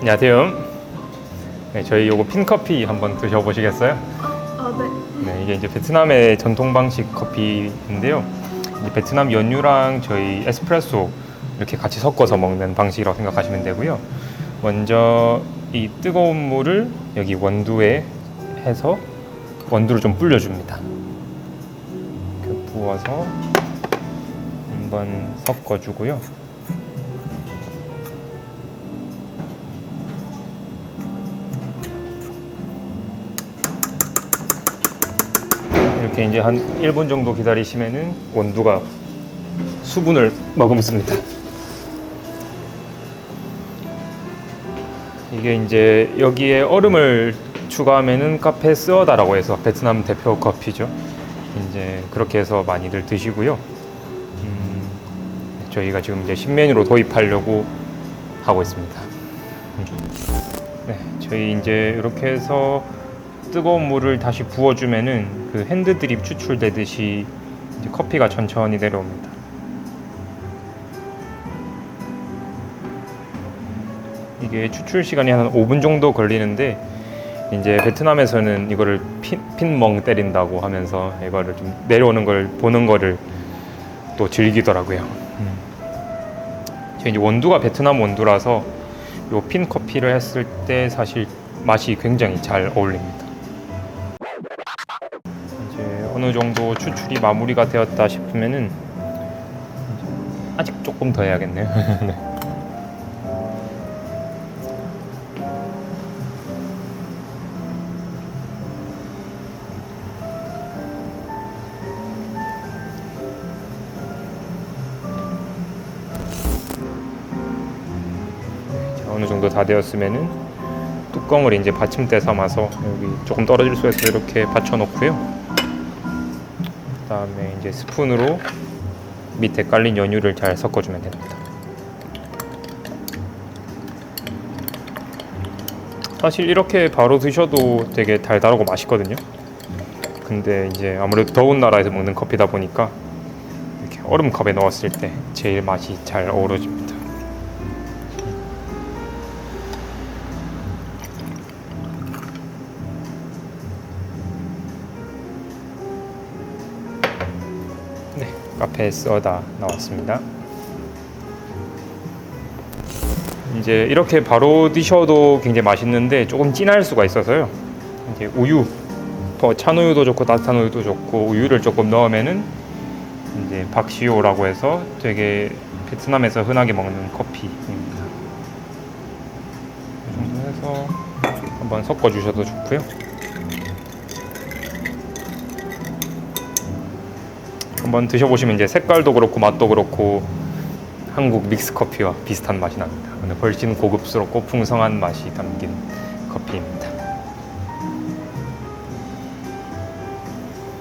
안녕하세요. 네, 저희 요거 핀커피 한번 드셔보시겠어요? 아, 네. 네, 이게 이제 베트남의 전통 방식 커피인데요. 이 베트남 연유랑 저희 에스프레소 이렇게 같이 섞어서 먹는 방식이라고 생각하시면 되고요. 먼저 이 뜨거운 물을 여기 원두에 해서 원두를 좀 불려줍니다. 이렇게 부어서 한번 섞어주고요. 이렇게 이제 한 1분 정도 기다리시면은 원두가 수분을 머금습니다. 이게 이제 여기에 얼음을 추가하면은 카페 스어다라고 해서 베트남 대표 커피죠. 이제 그렇게 해서 많이들 드시고요. 음, 저희가 지금 이제 신메뉴로 도입하려고 하고 있습니다. 네, 저희 이제 이렇게 해서 뜨거운 물을 다시 부어주면은 그 핸드 드립 추출되듯이 커피가 천천히 내려옵니다. 이게 추출 시간이 한 5분 정도 걸리는데 이제 베트남에서는 이거를 핀, 핀멍 때린다고 하면서 이거를 좀 내려오는 걸 보는 거를 또 즐기더라고요. 음. 이제 원두가 베트남 원두라서 요 핀 커피를 했을 때 사실 맛이 굉장히 잘 어울립니다. 어느 정도 추출이 마무리가 되었다 싶으면은 아직 조금 더 해야겠네요. 네. 자, 어느 정도 다 되었으면은 뚜껑을 이제 받침대 삼아서 여기 조금 떨어질 수 있어서 이렇게 받쳐 놓고요. 그다음에 이제 스푼으로 밑에 깔린 연유를 잘 섞어주면 됩니다. 사실 이렇게 바로 드셔도 되게 달달하고 맛있거든요. 근데 이제 아무래도 더운 나라에서 먹는 커피다 보니까 이렇게 얼음컵에 넣었을 때 제일 맛이 잘 어우러집니다. 카페 써다 나왔습니다. 이제 이렇게 바로 드셔도 굉장히 맛있는데 조금 진할 수가 있어서요. 이제 우유, 더 찬 우유도 좋고 따뜻한 우유도 좋고 우유를 조금 넣으면은 이제 박시오라고 해서 되게 베트남에서 흔하게 먹는 커피입니다. 이 정도 해서 한번 섞어 주셔도 좋고요. 한번 드셔보시면 이제 색깔도 그렇고 맛도 그렇고 한국 믹스 커피와 비슷한 맛이 납니다. 근데 훨씬 고급스럽고 풍성한 맛이 담긴 커피입니다.